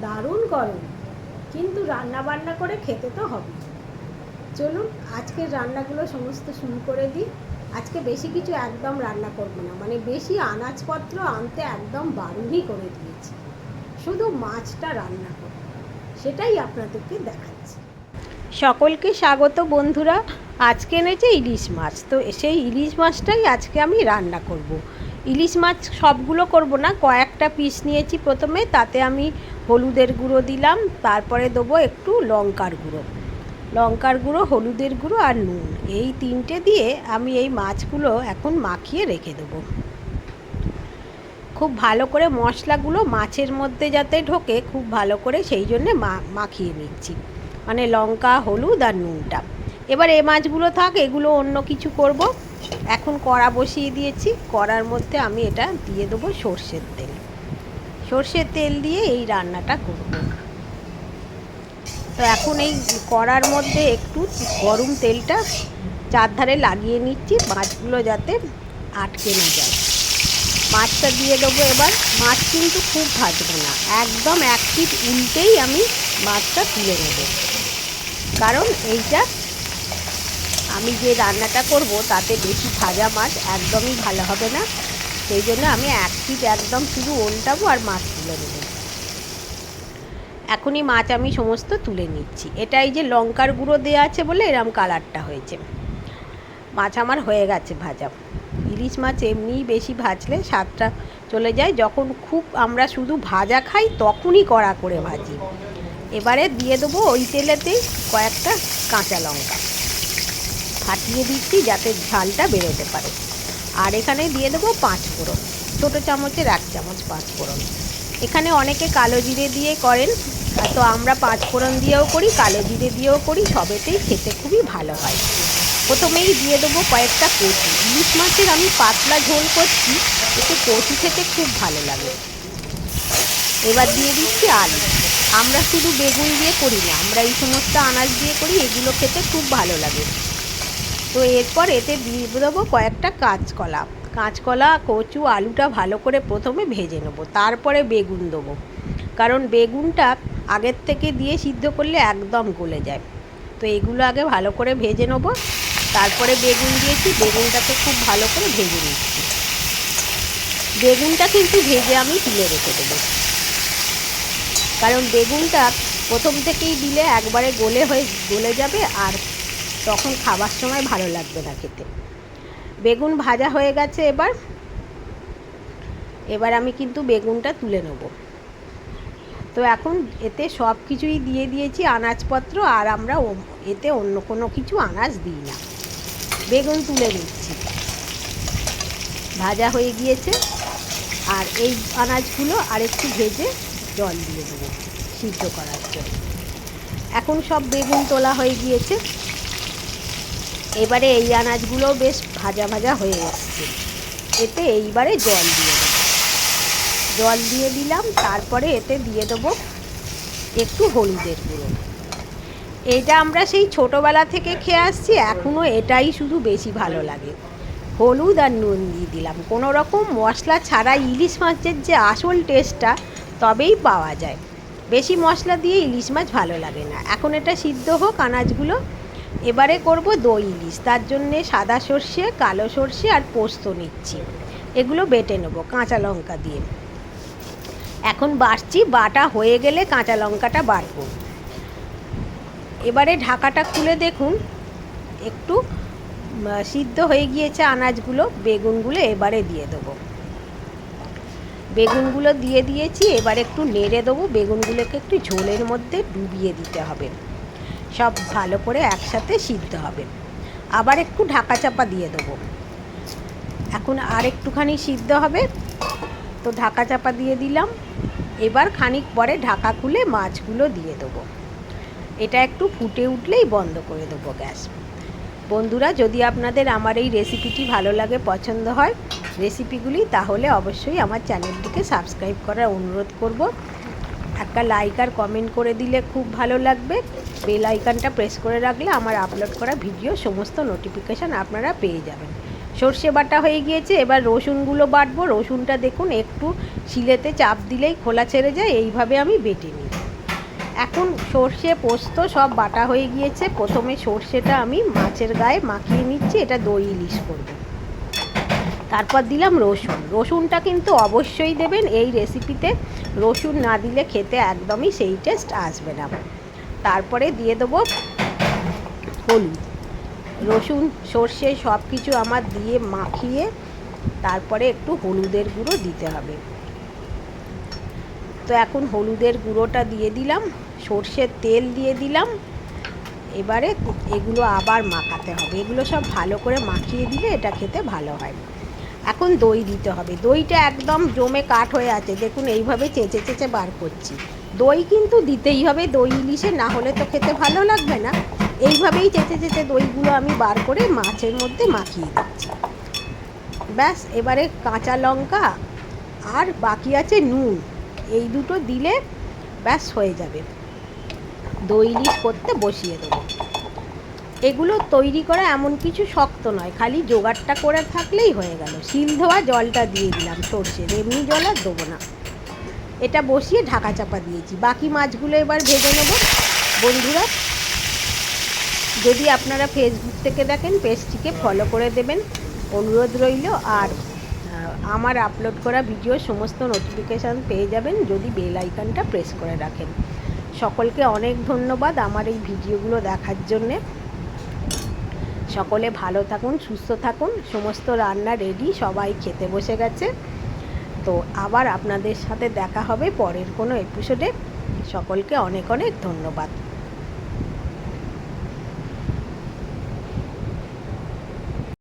দারুণ গরম। কিন্তু রান্না বান্না করে খেতে তো হবে। চলুন, আজকের রান্নাগুলো সমস্ত শুরু করে দিই। আজকে বেশি কিছু একদম রান্না করব না। মানে বেশি আনাজপত্র আনতে একদম বারণই করে দিয়েছি। শুধু মাছটা রান্না করব। সেটাই আপনাদেরকে দেখাচ্ছি। সকলকে স্বাগত বন্ধুরা। আজকে এনেছে ইলিশ মাছ। তো সেই ইলিশ মাছটাই আজকে আমি রান্না করব। ইলিশ মাছ সবগুলো করব না। কয়েকটা পিস নিয়েছি প্রথমে। তাতে আমি হলুদের গুঁড়ো দিলাম, তারপরে দেবো একটু লঙ্কার গুঁড়ো। লঙ্কার গুঁড়ো, হলুদের গুঁড়ো আর নুন। এই তিনটে দিয়ে আমি এই মাছগুলো এখন মাখিয়ে রেখে দেবো। খুব ভালো করে মশলাগুলো মাছের মধ্যে যাতে ঢোকে, খুব ভালো করে সেই জন্যে মা, মাখিয়ে নিচ্ছি। মানে লঙ্কা, হলুদ আর নুনটা। এবার এ মাছগুলো থাক, এগুলো অন্য কিছু করব। এখন কড়া বসিয়ে দিয়েছি। কড়ার মধ্যে আমি এটা দিয়ে দেবো সর্ষের তেল। সর্ষের তেল দিয়ে এই রান্নাটা করব। তো এখন এই কড়ার মধ্যে একটু গরম তেলটা চারধারে লাগিয়ে নিচ্ছি, মাছগুলো যাতে আটকে না যায়। মাছটা দিয়ে দেবো এবার। মাছ কিন্তু খুব ভাজবো না। একদম এক ফিট উল্টেই আমি মাছটা তুলে নেব। কারণ এইটা আমি যে রান্নাটা করব, তাতে বেশি ভাজা মাছ একদমই ভালো হবে না। সেই জন্য আমি এক ফিট একদম শুধু ওলটাবো আর মাছ তুলে নেব। এখনই মাছ আমি সমস্ত তুলে নিচ্ছি। এটা এই যে লঙ্কার গুঁড়ো দেওয়া আছে বলে এরম কালারটা হয়েছে। মাছ আমার হয়ে গেছে ভাজা। ইলিশ মাছ এমনিই বেশি ভাজলে স্বাদটা চলে যায়। যখন খুব আমরা শুধু ভাজা খাই তখনই কড়া করে ভাজি। এবারে দিয়ে দেবো ওই তেলেতেই কয়েকটা কাঁচা লঙ্কা। ফাটিয়ে দিচ্ছি যাতে ঝালটা বেরোতে পারে। আর এখানে দিয়ে দেবো পাঁচ ফোড়ন। ছোটো চামচের এক চামচ পাঁচ ফোড়ন। এখানে অনেকে কালো জিরে দিয়ে করেন তো আমরা পাঁচ ফোড়ন দিয়েও করি, কালো জিরে দিয়েও করি, সবেতেই খেতে খুবই ভালো হয়। প্রথমেই দিয়ে দেবো কয়েকটা কচি। ইলিশ মাছের আমি পাতলা ঝোল করছি এতে কচি খেতে খুব ভালো লাগে। এবার দিয়ে দিচ্ছি আলু। আমরা শুধু বেগুন দিয়ে করি না, আমরা এই সমস্ত আনাজ দিয়ে করি, এগুলো খেতে খুব ভালো লাগে। তো এরপর এতে দিয়ে দেবো কয়েকটা কাঁচকলা। কাঁচকলা, কচু, আলুটা ভালো করে প্রথমে ভেজে নেব, তারপরে বেগুন দেবো। কারণ বেগুনটা আগের থেকে দিয়ে সিদ্ধ করলে একদম গলে যায়। তো এগুলো আগে ভালো করে ভেজে নেব, তারপরে বেগুন দিয়েছি, বেগুনটাকে খুব ভালো করে ভেজে নিচ্ছি। বেগুনটা কিন্তু ভেজে আমি তুলে রেখে দেবো। কারণ বেগুনটা প্রথম থেকেই দিলে একবারে গলে হয়ে, গলে যাবে আর তখন খাবার সময় ভালো লাগবে না খেতে। বেগুন ভাজা হয়ে গেছে এবার। এবার আমি কিন্তু বেগুনটা তুলে নেব। তো এখন এতে সব কিছুই দিয়ে দিয়েছি আনাজপত্র, আর আমরা এতে অন্য কোনো কিছু আনাজ দিই না। বেগুন তুলে নিচ্ছি। ভাজা হয়ে গিয়েছে। আর এই আনাজগুলো আরেকটু ভেজে জল দিয়ে দেবো সিদ্ধ করার জন্য। এখন সব বেগুন তোলা হয়ে গিয়েছে। এবারে এই আনাজগুলো বেশ ভাজা ভাজা হয়ে এসছে। এতে এইবারে জল দিয়ে দেবো। জল দিয়ে দিলাম, তারপরে এতে দিয়ে দেবো একটু হলুদের গুঁড়ো। এটা আমরা সেই ছোটোবেলা থেকে খেয়ে আসছি এখনও এটাই শুধু বেশি ভালো লাগে। হলুদ আর নুন দিয়ে দিলাম। কোনো রকম মশলা ছাড়া ইলিশ মাছের যে আসল টেস্টটা, তবেই পাওয়া যায়। বেশি মশলা দিয়ে ইলিশ মাছ ভালো লাগে না। এখন এটা সিদ্ধ হোক, আনাজগুলো এবারে করব দই ইলিশ। তার জন্যে সাদা সর্ষে, কালো সর্ষে আর পোস্ত নিচ্ছি। এগুলো বেটে নেব কাঁচা লঙ্কা দিয়ে। এখন বাড়ছি, বাটা হয়ে গেলে কাঁচা লঙ্কাটা বাড়বো। এবারে ঢাকাটা খুলে দেখুন। একটু সিদ্ধ হয়ে গিয়েছে আনাজগুলো, বেগুনগুলো এবারে দিয়ে দেবো। বেগুনগুলো দিয়ে দিয়েছি, এবার একটু নেড়ে দেবো। বেগুনগুলোকে একটু ঝোলের মধ্যে ডুবিয়ে দিতে হবে। সব ভালো করে একসাথে সিদ্ধ হবে। আবার একটু ঢাকা চাপা দিয়ে দেবো। এখন আর একটুখানি সিদ্ধ হবে। তো ঢাকা চাপা দিয়ে দিলাম। এবার খানিক পরে ঢাকা খুলে মাছগুলো দিয়ে দেবো। এটা একটু ফুটে উঠলেই বন্ধ করে দেবো গ্যাস। বন্ধুরা, যদি আপনাদের আমার এই রেসিপিটি ভালো লাগে, পছন্দ হয় রেসিপিগুলি, তাহলে অবশ্যই আমার চ্যানেলটিকে সাবস্ক্রাইব করার অনুরোধ করব। একটা লাইক আর কমেন্ট করে দিলে খুব ভালো লাগবে। বেল আইকনটা প্রেস করে রাখলে আমার আপলোড করা ভিডিও সমস্ত নোটিফিকেশান আপনারা পেয়ে যাবেন। সর্ষে বাটা হয়ে গিয়েছে, এবার রসুনগুলো বাটবো। রসুনটা দেখুন, একটু শিলেতে চাপ দিলেই খোলা ছেড়ে যায়, এইভাবে আমি বেটে নিই। এখন সর্ষে পোস্ত সব বাটা হয়ে গিয়েছে। প্রথমে সর্ষেটা আমি মাছের গায়ে মাখিয়ে নিচ্ছি, এটা দই ইলিশ করব। তারপর দিলাম রসুন। রসুনটা কিন্তু অবশ্যই দেবেন এই রেসিপিতে রসুন না দিলে খেতে একদমই সেই টেস্ট আসবে না। তারপরে দিয়ে দেবো হলুদ। রসুন, সর্ষে সব কিছু আমার দিয়ে মাখিয়ে তারপরে একটু হলুদের গুঁড়ো দিতে হবে। তো এখন হলুদের গুঁড়োটা দিয়ে দিলাম, সর্ষের তেল দিয়ে দিলাম। এবারে এগুলো আবার মাখাতে হবে। এগুলো সব ভালো করে মাখিয়ে দিলে এটা খেতে ভালো হয়। এখন দই দিতে হবে। দইটা একদম জমে কাঠ হয়ে আছে। দেখুন, এইভাবে চেঁচে চেঁচে বার করছি। দই কিন্তু দিতেই হবে, দই ইলিশে, না হলে তো খেতে ভালো লাগবে না। এইভাবেই চেঁচে চেঁচে দইগুলো আমি বার করে মাছের মধ্যে মাখিয়ে দিচ্ছি। ব্যাস, এবারে কাঁচা লঙ্কা আর বাকি আছে নুন। এই দুটো দিলে ব্যাস হয়ে যাবে। দই ইলিশ করতে বসিয়ে দেবো। এগুলো তৈরি করা এমন কিছু শক্ত নয়, খালি জোগাড়টা করে থাকলেই হয়ে গেল। শিল ধোয়া জলটা দিয়ে দিলাম সর্ষের, এমনি জল আর দেবো না। এটা বসিয়ে ঢাকা চাপা দিয়েছি। বাকি মাছগুলো এবার ভেজে নেব। বন্ধুরা, যদি আপনারা ফেসবুক থেকে দেখেন, পেজটিকে ফলো করে দেবেন। অনুরোধ রইল। আর আমার আপলোড করা ভিডিও সমস্ত নোটিফিকেশান পেয়ে যাবেন যদি বেল আইকনটা প্রেস করে রাখেন। সকলকে অনেক ধন্যবাদ আমার এই ভিডিওগুলো দেখার জন্যে। সকলে ভালো থাকুন, সুস্থ থাকুন, সমস্ত রান্না রেডি সবাই খেতে বসে গেছে। তো আবার আপনাদের সাথে দেখা হবে পরের কোনো এপিসোডে সকলকে অনেক অনেক ধন্যবাদ।